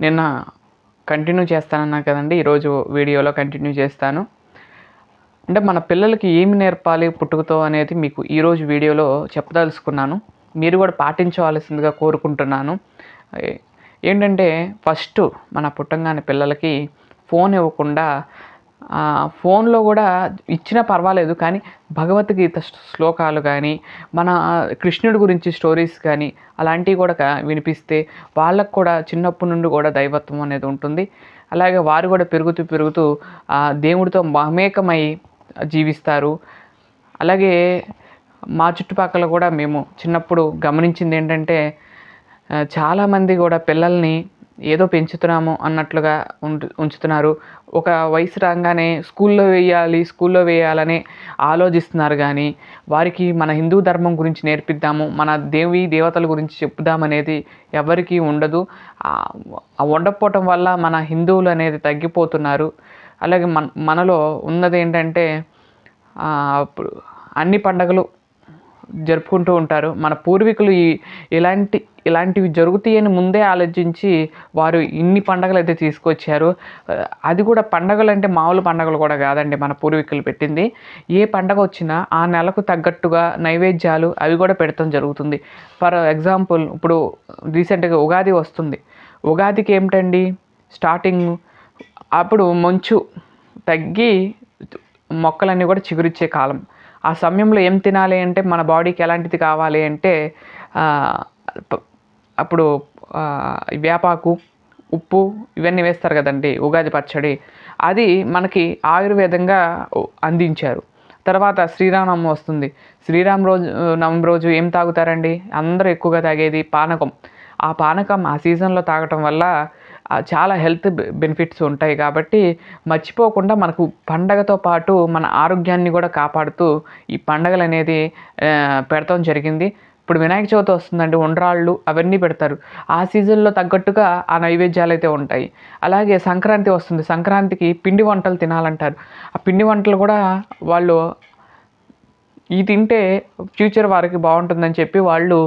నిన్న కంటిన్యూ చేస్తానన్నా కదండి ఈరోజు వీడియోలో కంటిన్యూ చేస్తాను. అంటే మన పిల్లలకి ఏమి నేర్పాలి పుట్టుకతో అనేది మీకు ఈరోజు వీడియోలో చెప్పదలుచుకున్నాను. మీరు కూడా పాటించవలసిందిగా కోరుకుంటున్నాను. ఏంటంటే ఫస్ట్ మన పుట్టంగానే పిల్లలకి ఫోన్ ఇవ్వకుండా ఫోన్లో కూడా ఇచ్చినా పర్వాలేదు కానీ భగవద్గీత శ్లోకాలు కానీ మన కృష్ణుడి గురించి స్టోరీస్ కానీ అలాంటివి కూడా వినిపిస్తే వాళ్ళకు కూడా చిన్నప్పటి నుండి కూడా దైవత్వం అనేది ఉంటుంది. అలాగే వారు కూడా పెరుగుతూ పెరుగుతూ దేవుడితో మమేకమై జీవిస్తారు. అలాగే మా చుట్టుపక్కల కూడా మేము చిన్నప్పుడు గమనించింది ఏంటంటే చాలామంది కూడా పిల్లల్ని ఏదో పెంచుతున్నాము అన్నట్లుగా ఉంచుతున్నారు. ఒక వయసు రాగానే స్కూల్లో వేయాలి స్కూల్లో వేయాలని ఆలోచిస్తున్నారు కానీ వారికి మన హిందూ ధర్మం గురించి నేర్పిద్దాము మన దేవి దేవతల గురించి చెప్దామనేది ఎవరికీ ఉండదు. ఉండకపోవటం వల్ల మన హిందువులు అనేది తగ్గిపోతున్నారు. అలాగే మన మనలో ఉన్నది ఏంటంటే అన్ని పండగలు జరుపుకుంటూ ఉంటారు. మన పూర్వీకులు ఈ ఇలాంటి ఇలాంటివి జరుగుతాయని ముందే ఆలోచించి వారు ఇన్ని పండగలు అయితే తీసుకొచ్చారు. అది కూడా పండగలు అంటే మామూలు పండగలు కూడా కాదండి మన పూర్వీకులు పెట్టింది. ఏ పండగ వచ్చినా ఆ నెలకు తగ్గట్టుగా నైవేద్యాలు అవి కూడా పెడతాం జరుగుతుంది. ఫర్ ఎగ్జాంపుల్ ఇప్పుడు రీసెంట్గా ఉగాది వస్తుంది. ఉగాదికి ఏమిటండి? స్టార్టింగ్ అప్పుడు మంచు తగ్గి మొక్కలన్నీ కూడా చిగురిచ్చే కాలం. ఆ సమయంలో ఏం తినాలి అంటే మన బాడీకి ఎలాంటిది కావాలి అంటే అప్పుడు వేపాకు ఉప్పు ఇవన్నీ వేస్తారు కదండి ఉగాది పచ్చడి. అది మనకి ఆయుర్వేదంగా అందించారు. తర్వాత శ్రీరామనవమి వస్తుంది. శ్రీరామ రోజు నవమి రోజు ఏం తాగుతారండి? అందరూ ఎక్కువగా తాగేది పానకం. ఆ పానకం ఆ సీజన్లో తాగటం వల్ల చాలా హెల్త్ బెనిఫిట్స్ ఉంటాయి కాబట్టి మర్చిపోకుండా మనకు పండగతో పాటు మన ఆరోగ్యాన్ని కూడా కాపాడుతూ ఈ పండగలు అనేది పెడతాం జరిగింది. ఇప్పుడు వినాయక చవితి వస్తుందండి ఉండ్రాళ్ళు అవన్నీ పెడతారు. ఆ సీజన్లో తగ్గట్టుగా ఆ నైవేద్యాలు అయితే ఉంటాయి. అలాగే సంక్రాంతి వస్తుంది. సంక్రాంతికి పిండి వంటలు తినాలంటారు. ఆ పిండి వంటలు కూడా వాళ్ళు ఈ తింటే ఫ్యూచర్ వారికి బాగుంటుందని చెప్పి వాళ్ళు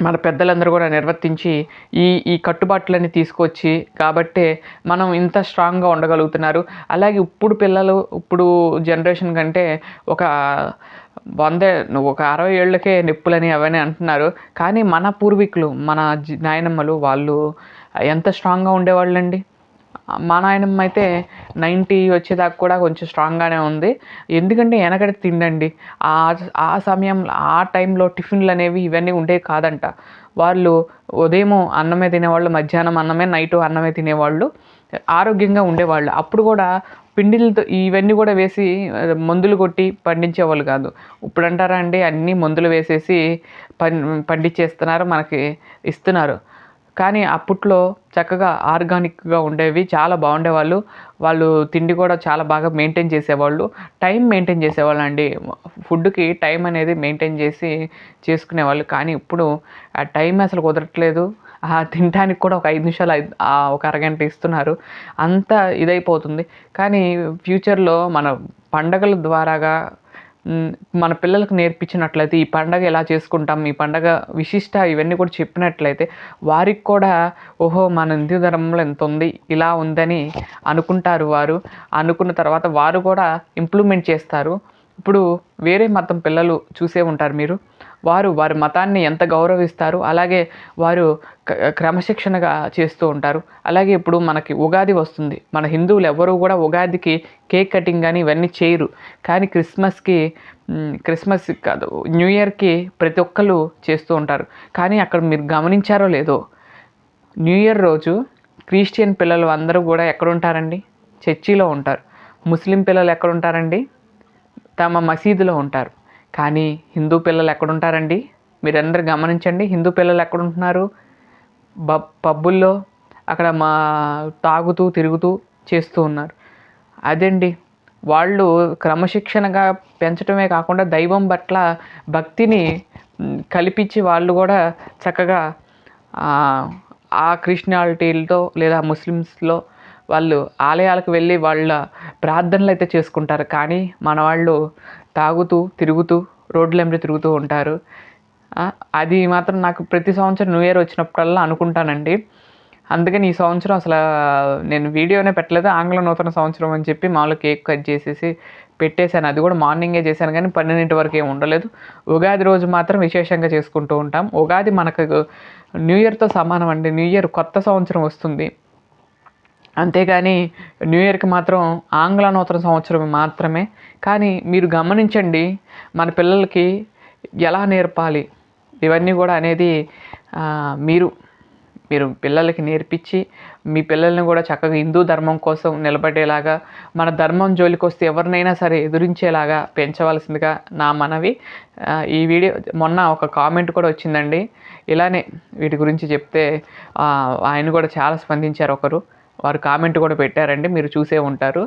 మన పెద్దలందరూ కూడా నిర్వర్తించి ఈ ఈ కట్టుబాట్లన్నీ తీసుకొచ్చి కాబట్టే మనం ఇంత స్ట్రాంగ్గా ఉండగలుగుతున్నారు. అలాగే ఇప్పుడు పిల్లలు ఇప్పుడు జనరేషన్ కంటే ఒక వందే ఒక అరవై ఏళ్ళకే నిప్పులని అవన్నీ అంటున్నారు. కానీ మన పూర్వీకులు మన నాయనమ్మలు వాళ్ళు ఎంత స్ట్రాంగ్గా ఉండేవాళ్ళండి? మా నాయనమ్మ అయితే నైంటీ వచ్చేదాకా కూడా కొంచెం స్ట్రాంగ్గానే ఉంది. ఎందుకంటే వెనకటి తిండండి. ఆ ఆ సమయంలో ఆ టైంలో టిఫిన్లు అనేవి ఇవన్నీ ఉండేవి కాదంట. వాళ్ళు ఉదయం అన్నమే తినేవాళ్ళు మధ్యాహ్నం అన్నమే నైట్ అన్నమే తినేవాళ్ళు ఆరోగ్యంగా ఉండేవాళ్ళు. అప్పుడు కూడా పిండిలతో ఇవన్నీ కూడా వేసి మందులు కొట్టి పండించేవాళ్ళు కాదు. ఇప్పుడు అంటారా అండి అన్నీ మందులు వేసేసి పం పండించేస్తున్నారు మనకి ఇస్తున్నారు. కానీ అప్పట్లో చక్కగా ఆర్గానిక్గా ఉండేవి చాలా బాగుండేవాళ్ళు. వాళ్ళు తిండి కూడా చాలా బాగా మెయింటైన్ చేసేవాళ్ళు. టైం మెయింటైన్ చేసేవాళ్ళు అండి ఫుడ్కి టైం అనేది మెయింటైన్ చేసి చేసుకునేవాళ్ళు. కానీ ఇప్పుడు ఆ టైం అసలు కుదరట్లేదు. ఆ తినడానికి కూడా ఒక ఐదు నిమిషాలు ఒక అరగంట ఇస్తున్నారు. అంత ఇదైపోతుంది. కానీ ఫ్యూచర్లో మన పండగల ద్వారాగా మన పిల్లలకు నేర్పించినట్లయితే ఈ పండగ ఎలా చేసుకుంటాం ఈ పండగ విశిష్ట ఇవన్నీ కూడా చెప్పినట్లయితే వారికి కూడా ఓహో మన హిందూ ధర్మంలో ఎంత ఉంది ఇలా ఉందని అనుకుంటారు వారు. అనుకున్న తర్వాత వారు కూడా ఇంప్లిమెంట్ చేస్తారు. ఇప్పుడు వేరే మతం పిల్లలు చూసే ఉంటారు మీరు. వారు వారి మతాన్ని ఎంత గౌరవిస్తారు అలాగే వారు క- క్రమశిక్షణగా చేస్తూ ఉంటారు. అలాగే ఇప్పుడు మనకి ఉగాది వస్తుంది. మన హిందువులు ఎవరు కూడా ఉగాదికి కేక్ కటింగ్ కానీ ఇవన్నీ చేయరు. కానీ క్రిస్మస్కి క్రిస్మస్ కాదు న్యూ ఇయర్కి ప్రతి ఒక్కరు చేస్తూ ఉంటారు. కానీ అక్కడ మీరు గమనించారో లేదో న్యూ ఇయర్ రోజు క్రిస్టియన్ పిల్లలు అందరూ కూడా ఎక్కడ ఉంటారండి చర్చిలో ఉంటారు. ముస్లిం పిల్లలు ఎక్కడ ఉంటారండి తమ మసీదులో ఉంటారు. కానీ హిందూ పిల్లలు ఎక్కడుంటారండి? మీరందరూ గమనించండి హిందూ పిల్లలు ఎక్కడుంటున్నారు? బ పబ్బుల్లో అక్కడ మా తాగుతూ తిరుగుతూ చేస్తూ ఉన్నారు. అదండి వాళ్ళు క్రమశిక్షణగా పెంచడమే కాకుండా దైవం పట్ల భక్తిని కల్పించి వాళ్ళు కూడా చక్కగా ఆ, క్రిస్టియాలిటీలతో లేదా ముస్లిమ్స్లో వాళ్ళు ఆలయాలకు వెళ్ళి వాళ్ళ ప్రార్థనలు అయితే చేసుకుంటారు. కానీ మన వాళ్ళు తాగుతూ తిరుగుతూ రోడ్ల వెంబడి తిరుగుతూ ఉంటారు. అది మాత్రం నాకు ప్రతి సంవత్సరం న్యూ ఇయర్ వచ్చినప్పుడల్లా అనుకుంటానండి. అందుకని ఈ సంవత్సరం అసలు నేను వీడియోనే పెట్టలేదు ఆంగ్ల నూతన సంవత్సరం అని చెప్పి మామూలు కేక్ కట్ చేసేసి పెట్టేశాను. అది కూడా మార్నింగే చేశాను కానీ పన్నెండింటి వరకు ఏమి ఉండలేదు. ఉగాది రోజు మాత్రం విశేషంగా చేసుకుంటూ ఉంటాం. ఉగాది మనకు న్యూ ఇయర్తో సమానం అండి. న్యూ ఇయర్ కొత్త సంవత్సరం వస్తుంది. అంతేగాని న్యూ ఇయర్కి మాత్రం ఆంగ్ల నూతన సంవత్సరం మాత్రమే. కానీ మీరు గమనించండి మన పిల్లలకి ఎలా నేర్పాలి? ఇవన్నీ కూడా అనేది మీరు మీరు పిల్లలకి నేర్పించి మీ పిల్లల్ని కూడా చక్కగా హిందూ ధర్మం కోసం నిలబడేలాగా మన ధర్మం జోలికి వస్తే ఎవరినైనా సరే ఎదురించేలాగా పెంచవలసిందిగా నా మనవి. ఈ వీడియో మొన్న ఒక కామెంట్ కూడా వచ్చిందండి. ఇలానే వీటి గురించి చెప్తే ఆయన కూడా చాలా స్పందించారు ఒకరు. వారు కామెంట్ కూడా పెట్టారండి మీరు చూసే ఉంటారు.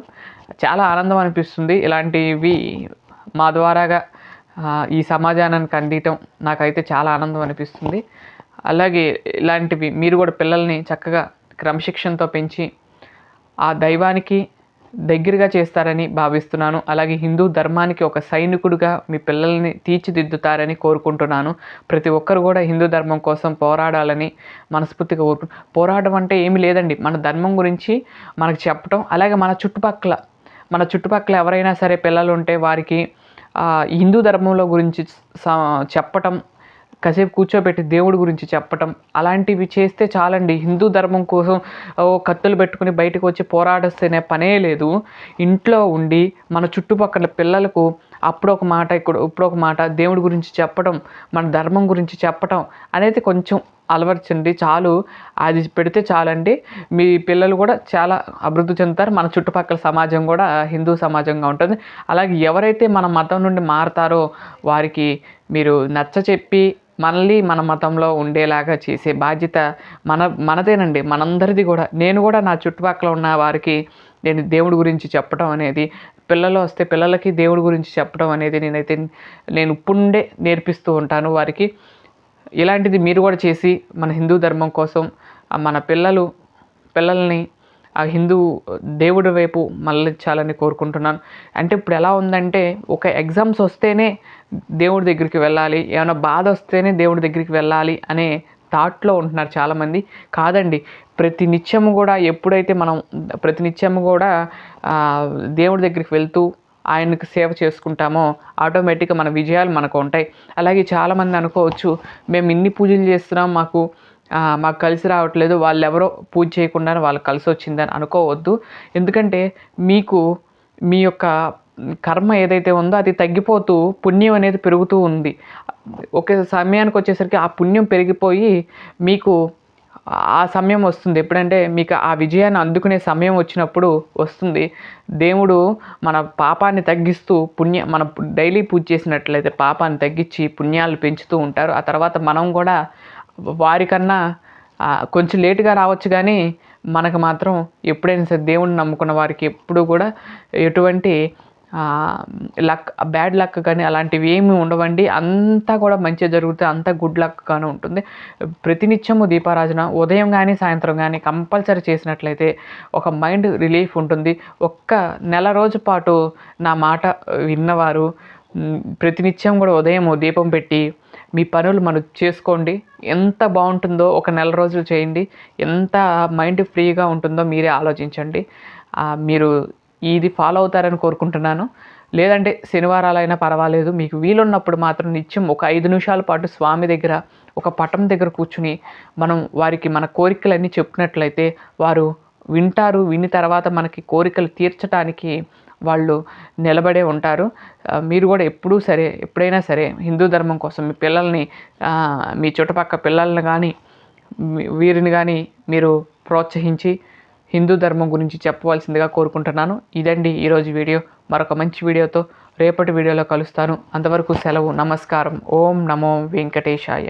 చాలా ఆనందం అనిపిస్తుంది. ఇలాంటివి మా ద్వారాగా ఈ సమాజానికి అందించడం నాకైతే చాలా ఆనందం అనిపిస్తుంది. అలాగే ఇలాంటివి మీరు కూడా పిల్లల్ని చక్కగా క్రమశిక్షణతో పెంచి ఆ దైవానికి దగ్గరగా చేస్తారని భావిస్తున్నాను. అలాగే హిందూ ధర్మానికి ఒక సైనికుడిగా మీ పిల్లల్ని తీర్చిదిద్దుతారని కోరుకుంటున్నాను. ప్రతి ఒక్కరు కూడా హిందూ ధర్మం కోసం పోరాడాలని మనస్ఫూర్తిగా కోరుకు పోరాటం అంటే ఏమి లేదండి. మన ధర్మం గురించి మనకు చెప్పటం అలాగే మన చుట్టుపక్కల మన చుట్టుపక్కల ఎవరైనా సరే పిల్లలు ఉంటే వారికి హిందూ ధర్మంలో గురించి చెప్పటం కాసేపు కూర్చోబెట్టి దేవుడి గురించి చెప్పటం అలాంటివి చేస్తే చాలండి. హిందూ ధర్మం కోసం కత్తులు పెట్టుకుని బయటకు వచ్చి పోరాడస్తేనే పనే లేదు. ఇంట్లో ఉండి మన చుట్టుపక్కల పిల్లలకు అప్పుడు ఒక మాట ఇక్కడ ఇప్పుడు ఒక మాట దేవుడి గురించి చెప్పడం మన ధర్మం గురించి చెప్పటం అనేది కొంచెం అలవర్చండి. చాలు. అది పెడితే చాలండి. మీ పిల్లలు కూడా చాలా అభివృద్ధి చెందుతారు. మన చుట్టుపక్కల సమాజం కూడా హిందూ సమాజంగా ఉంటుంది. అలాగే ఎవరైతే మన మతం నుండి మారతారో వారికి మీరు నచ్చ చెప్పి మనల్ని మన మతంలో ఉండేలాగా చేసే బాధ్యత మన మనదేనండి. మనందరిది కూడా. నేను కూడా నా చుట్టుపక్కల ఉన్న వారికి నేను దేవుడి గురించి చెప్పడం అనేది పిల్లలు వస్తే పిల్లలకి దేవుడి గురించి చెప్పడం అనేది నేనైతే నేను ఇప్పుడుండే నేర్పిస్తూ ఉంటాను వారికి. ఇలాంటిది మీరు కూడా చేసి మన హిందూ ధర్మం కోసం మన పిల్లలు పిల్లల్ని ఆ హిందూ దేవుడి వైపు మళ్ళించాలని కోరుకుంటున్నాను. అంటే ఇప్పుడు ఎలా ఉందంటే ఒక ఎగ్జామ్స్ వస్తేనే దేవుడి దగ్గరికి వెళ్ళాలి ఏమైనా బాధ వస్తేనే దేవుడి దగ్గరికి వెళ్ళాలి అనే థాట్లో ఉంటున్నారు చాలామంది. కాదండి ప్రతి నిత్యము కూడా ఎప్పుడైతే మనం ప్రతి నిత్యము కూడా దేవుడి దగ్గరికి వెళ్తూ ఆయనకు సేవ చేసుకుంటామో ఆటోమేటిక్గా మన విజయాలు మనకు ఉంటాయి. అలాగే చాలామంది అనుకోవచ్చు మేము ఇన్ని పూజలు చేస్తున్నాం మాకు మాకు కలిసి రావట్లేదు వాళ్ళు ఎవరో పూజ చేయకుండా వాళ్ళకి కలిసి వచ్చిందని అనుకోవద్దు. ఎందుకంటే మీకు మీ యొక్క కర్మ ఏదైతే ఉందో అది తగ్గిపోతూ పుణ్యం అనేది పెరుగుతూ ఉంది. ఒక సమయానికి వచ్చేసరికి ఆ పుణ్యం పెరిగిపోయి మీకు ఆ సమయం వస్తుంది. ఎప్పుడంటే మీకు ఆ విజయాన్ని అందుకునే సమయం వచ్చినప్పుడు వస్తుంది. దేవుడు మన పాపాన్ని తగ్గిస్తూ పుణ్య మన డైలీ పూజ చేసినట్లయితే పాపాన్ని తగ్గించి పుణ్యాలు పెంచుతూ ఉంటారు. ఆ తర్వాత మనం కూడా వారికన్నా కొంచెం లేటుగా రావచ్చు కానీ మనకు మాత్రం ఎప్పుడైనా సరే దేవుడిని నమ్ముకున్న వారికి ఎప్పుడు కూడా ఎటువంటి లక్ బ్యాడ్ లక్ కానీ అలాంటివి ఏమి ఉండవండి. అంతా కూడా మంచిగా జరుగుతుంది అంతా గుడ్ లక్ కానీ ఉంటుంది. ప్రతినిత్యము దీపారాజన ఉదయం కానీ సాయంత్రం కానీ కంపల్సరీ చేసినట్లయితే ఒక మైండ్ రిలీఫ్ ఉంటుంది. ఒక్క నెల రోజు పాటు నా మాట విన్నవారు ప్రతినిత్యం కూడా ఉదయం దీపం పెట్టి మీ పనులు మనం చేసుకోండి. ఎంత బాగుంటుందో ఒక నెల రోజులు చేయండి. ఎంత మైండ్ ఫ్రీగా ఉంటుందో మీరే ఆలోచించండి. మీరు ఇది ఫాలో అవుతారని కోరుకుంటున్నాను. లేదంటే శనివారాలైనా పర్వాలేదు. మీకు వీలున్నప్పుడు మాత్రం నిత్యం ఒక ఐదు నిమిషాల పాటు స్వామి దగ్గర ఒక పటం దగ్గర కూర్చుని మనం వారికి మన కోరికలన్నీ చెప్పినట్లయితే వారు వింటారు. విని తర్వాత మనకి కోరికలు తీర్చడానికి వాళ్ళు నిలబడే ఉంటారు. మీరు కూడా ఎప్పుడూ సరే ఎప్పుడైనా సరే హిందూ ధర్మం కోసం మీ పిల్లల్ని మీ చుట్టుపక్క పిల్లల్ని కానీ వీరిని కానీ మీరు ప్రోత్సహించి హిందూ ధర్మం గురించి చెప్పవలసిందిగా కోరుకుంటున్నాను. ఇదండి ఈరోజు వీడియో. మరొక మంచి వీడియోతో రేపటి వీడియోలో కలుస్తాను. అంతవరకు సెలవు నమస్కారం. ఓం నమో వెంకటేశాయ.